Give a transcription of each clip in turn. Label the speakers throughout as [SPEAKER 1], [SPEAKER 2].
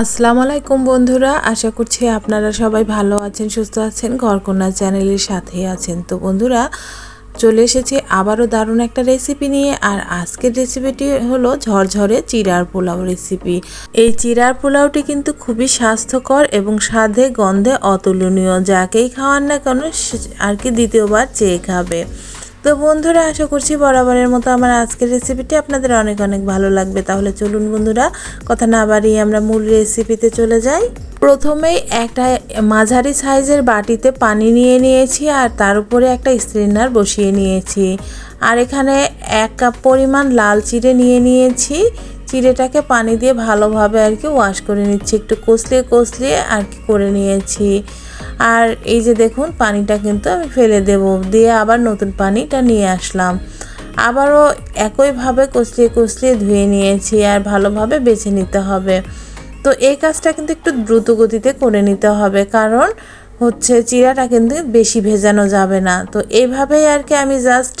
[SPEAKER 1] আসসালামু আলাইকুম বন্ধুরা, আশা করছি আপনারা সবাই ভালো আছেন, সুস্থ আছেন, ঘরকন্যা চ্যানেলের সাথে আছেন। তো বন্ধুরা, চলে এসেছি আবারও দারুণ একটা রেসিপি নিয়ে, আর আজকের রেসিপিটি হলো ঝরঝরে চিরার পোলাও রেসিপি এই চিরার পোলাওটি কিন্তু খুবই স্বাস্থ্যকর এবং স্বাদে, গন্ধে অতুলনীয়, যাকেই খাওয়ান না কেন আর কি দ্বিতীয়বার চেয়ে খাবে। তো বন্ধুরা, আশা করছি বরাবরের মতো আমার আজকের রেসিপিটি আপনাদের অনেক অনেক ভালো লাগবে। তাহলে চলুন বন্ধুরা, কথা না বাড়িয়ে আমরা মূল রেসিপিতে চলে যাই। প্রথমেই একটা মাঝারি সাইজের বাটিতে পানি নিয়ে নিয়েছি আর তার উপরে একটা স্ট্রেনার বসিয়ে নিয়েছি। আর এখানে এক কাপ পরিমাণ লাল চিড়ে নিয়ে নিয়েছি। চিড়েটাকে পানি দিয়ে ভালোভাবে আর কি ওয়াশ করে নিচ্ছি। একটু কষলিয়ে কষলিয়ে আর কি করে নিয়েছি। আর এই যে দেখুন, পানিটা কিন্তু আমি ফেলে দেব। দিয়ে আবার নতুন পানিটা নিয়ে আসলাম। আবারও একইভাবে কষলিয়ে কষলিয়ে ধুয়ে নিয়েছি আর ভালোভাবে বেছে নিতে হবে। তো এই কাজটা কিন্তু একটু দ্রুত গতিতে করে নিতে হবে, কারণ হচ্ছে চিরাটা কিন্তু বেশি ভেজানো যাবে না। তো এইভাবেই আর কি আমি জাস্ট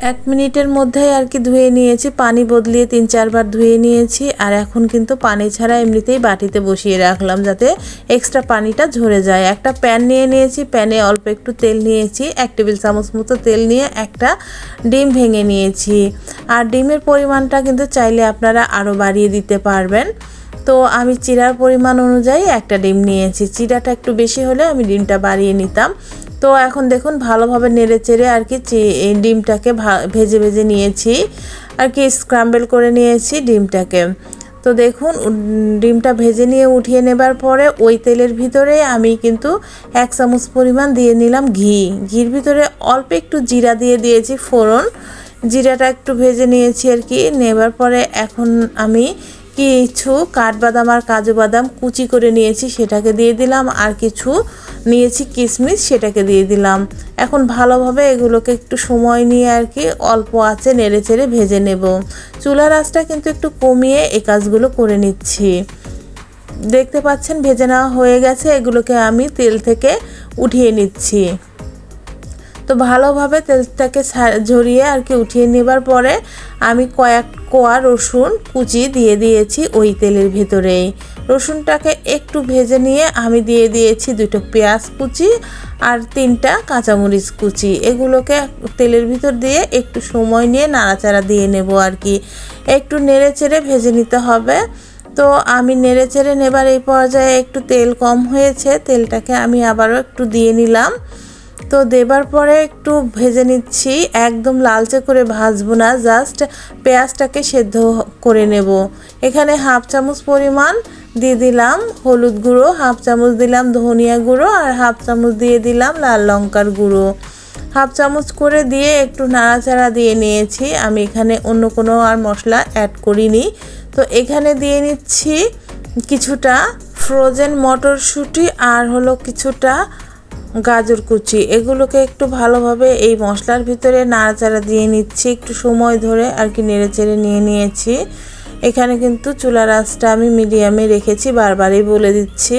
[SPEAKER 1] এক মিনিটের মধ্যেই আর কি ধুয়ে নিয়েছি, পানি বদলিয়ে তিন চারবার ধুয়ে নিয়েছি আর এখন কিন্তু পানি ছাড়া এমনিতেই বাটিতে বসিয়ে রাখলাম যাতে এক্সট্রা পানিটা ঝরে যায়। একটা প্যান নিয়ে নিয়েছি প্যানে অল্প একটু তেল নিয়েছি, এক টেবিল চামচ মতো তেল নিয়ে একটা ডিম ভেঙে নিয়েছি। আর ডিমের পরিমাণটা কিন্তু চাইলে আপনারা আরও বাড়িয়ে দিতে পারবেন। তো আমি চিরার পরিমাণ অনুযায়ী একটা ডিম নিয়েছি। চিরাটা একটু বেশি হলে আমি ডিমটা বাড়িয়ে নিতাম। তো এখন দেখুন ভালোভাবে নেড়ে চেড়ে আর কি ডিমটাকে ভেজে ভেজে নিয়েছি। আর কি স্ক্রাম্বল করে নিয়েছি ডিমটাকে। তো দেখুন ডিমটা ভেজে নিয়ে উঠিয়ে নেবার পরে ওই তেলের ভিতরে আমি কিন্তু এক চামচ পরিমাণ দিয়ে নিলাম ঘি। ঘির ভিতরে অল্প একটু জিরা দিয়ে দিয়েছি ফোড়ন। জিরাটা একটু ভেজে নিয়েছি আর কি। নেবার পরে এখন আমি কিছু কাঠবাদাম আর কাজু বাদাম কুচি করে নিয়েছি, সেটাকে দিয়ে দিলাম। আর কিছু নিয়েছি কিশমিশ সেটাকে দিয়ে দিলাম। এখন ভালোভাবে এগুলোকে একটু সময় নিয়ে আর কি অল্প আছে নেড়ে চেড়ে ভেজে নেব। চুলার আঁচটা কিন্তু একটু কমিয়ে এই কাজগুলো করে নিচ্ছি। দেখতে পাচ্ছেন, ভেজে নেওয়া হয়ে গেছে। এগুলোকে আমি তেল থেকে উঠিয়ে নিচ্ছি। তো ভালোভাবে তেলটাকে ঝরিয়ে আর কি উঠিয়ে নেবার পরে আমি কয়েক কোয়া রসুন কুচি দিয়ে দিয়েছি ওই তেলের ভিতরেই। রসুনটাকে একটু ভেজে নিয়ে আমি দিয়ে দিয়েছি দুটো পেঁয়াজ কুচি আর তিনটা কাঁচামরিচ কুচি। এগুলোকে তেলের ভিতর দিয়ে একটু সময় নিয়ে নাড়াচাড়া দিয়ে নেব আর কি। একটু নেড়ে চেড়ে ভেজে নিতে হবে। তো আমি নেড়ে চেড়ে নেবার এই পর্যায়ে একটু তেল কম হয়েছে, তেলটাকে আমি আবারও একটু দিয়ে নিলাম। তো দেবার পরে একটু ভেজে নিচ্ছি। একদম লালচে করে ভাজবো না জাস্ট পেঁয়াজটাকে সেদ্ধ করে নেব। এখানে হাফ চামচ পরিমাণ দিয়ে দিলাম হলুদ গুঁড়ো, হাফ চামচ দিলাম ধনিয়া গুঁড়ো আর হাফ চামচ দিয়ে দিলাম লাল লঙ্কার গুঁড়ো। হাফ চামচ করে দিয়ে একটু নাড়াচাড়া দিয়ে নিয়েছি। আমি এখানে অন্য কোনো আর মশলা অ্যাড করিনি। তো এখানে দিয়ে নিচ্ছি কিছুটা ফ্রোজেন মটরশুঁটি আর হলো কিছুটা গাজর কুচি, এগুলোকে একটু ভালোভাবে এই মশলার ভিতরে নাড়াচাড়া দিয়ে নিচ্ছি, একটু সময় ধরে আর কি নেড়ে চেড়ে নিয়ে নিয়েছি। এখানে কিন্তু চুলার আঁচটা আমি মিডিয়ামে রেখেছি, বারবারই বলে দিচ্ছি।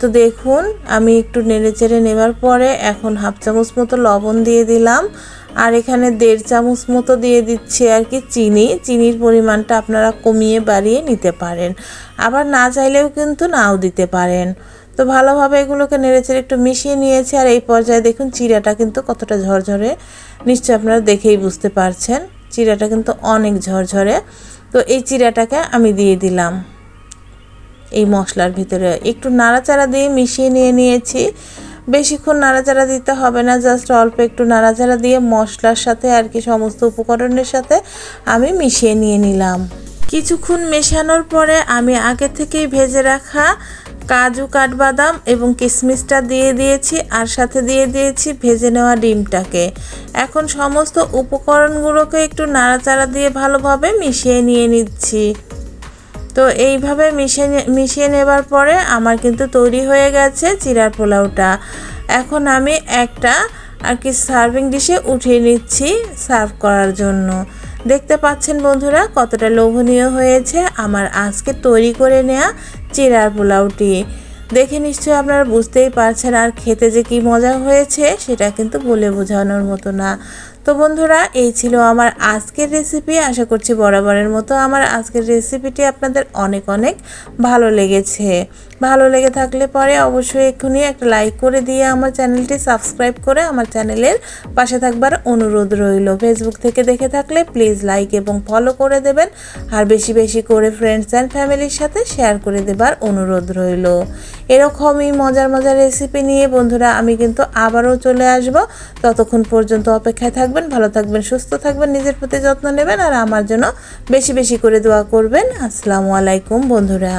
[SPEAKER 1] তো দেখুন, আমি একটু নেড়ে চেড়ে নেবার পরে এখন হাফ চামচ মতো লবণ দিয়ে দিলাম। আর এখানে দেড় চামচ মতো দিয়ে দিচ্ছি আর কি চিনি। চিনির পরিমাণটা আপনারা কমিয়ে বাড়িয়ে নিতে পারেন। আবার না চাইলেও কিন্তু নাও দিতে পারেন। তো ভালোভাবে এগুলোকে নেড়েচেড়ে একটু মিশিয়ে নিয়েছি, আর এই পর্যায়ে দেখুন চিরাটা কিন্তু কতটা ঝরঝরে। নিশ্চয়ই আপনারা দেখেই বুঝতে পারছেন, চিরাটা কিন্তু অনেক ঝরঝরে। তো এই চিরাটাকে আমি দিয়ে দিলাম। এই মশলার ভিতরে একটু নাড়াচাড়া দিয়ে মিশিয়ে নিয়ে নিয়েছি। বেশিক্ষণ নাড়াচাড়া দিতে হবে না, জাস্ট অল্প একটু নাড়াচাড়া দিয়ে মশলার সাথে আর কি সমস্ত উপকরণের সাথে আমি মিশিয়ে নিয়ে নিলাম। কিছুক্ষণ মেশানোর পরে আমি আগে থেকেই ভেজে রাখা কাজু, কাঠবাদাম এবং কিশমিশটা দিয়ে দিয়েছি আর সাথে দিয়ে দিয়েছি ভেজে নেওয়া ডিমটাকে। এখন সমস্ত উপকরণগুলোকে একটু নাড়াচাড়া দিয়ে ভালোভাবে মিশিয়ে নিয়ে নিচ্ছি। তো এইভাবে মিশিয়ে মিশিয়ে নেবার পরে আমার কিন্তু তৈরি হয়ে গেছে চিরার পোলাওটা। এখন আমি একটা আর কি সার্ভিং ডিশে উঠিয়ে নিচ্ছি সার্ভ করার জন্য। দেখতে পাচ্ছেন বন্ধুরা কতটা লোভনীয় হয়েছে আমার আজকে তৈরি করে নেওয়া চিরার পোলাওটি দেখে নিশ্চয়ই আপনারা বুঝতেই পারছেন আর খেতে যে কি মজা হয়েছে, সেটা কিন্তু বলে বোঝানোর মতো না। তো বন্ধুরা, এই ছিল আমার আজকের রেসিপি আশা করছি বরাবরের মতো আমার আজকের রেসিপিটি আপনাদের অনেক অনেক ভালো লেগেছে। ভালো লেগে থাকলে পরে অবশ্যই এক্ষুনি একটা লাইক করে দিয়ে আমার চ্যানেলটি সাবস্ক্রাইব করে আমার চ্যানেলের পাশে থাকবার অনুরোধ রইল। ফেসবুক থেকে দেখে থাকলে প্লিজ লাইক এবং ফলো করে দেবেন আর বেশি বেশি করে ফ্রেন্ডস অ্যান্ড ফ্যামিলির সাথে শেয়ার করে দেবার অনুরোধ রইল। এরকমই মজার মজার রেসিপি নিয়ে বন্ধুরা আমি কিন্তু আবারও চলে আসব। ততক্ষণ পর্যন্ত অপেক্ষায় থাকবেন, ভালো থাকবেন, সুস্থ থাকবেন, নিজের প্রতি যত্ন নেবেন আর আমার জন্য বেশি বেশি করে দোয়া করবেন। আসসালামু আলাইকুম বন্ধুরা।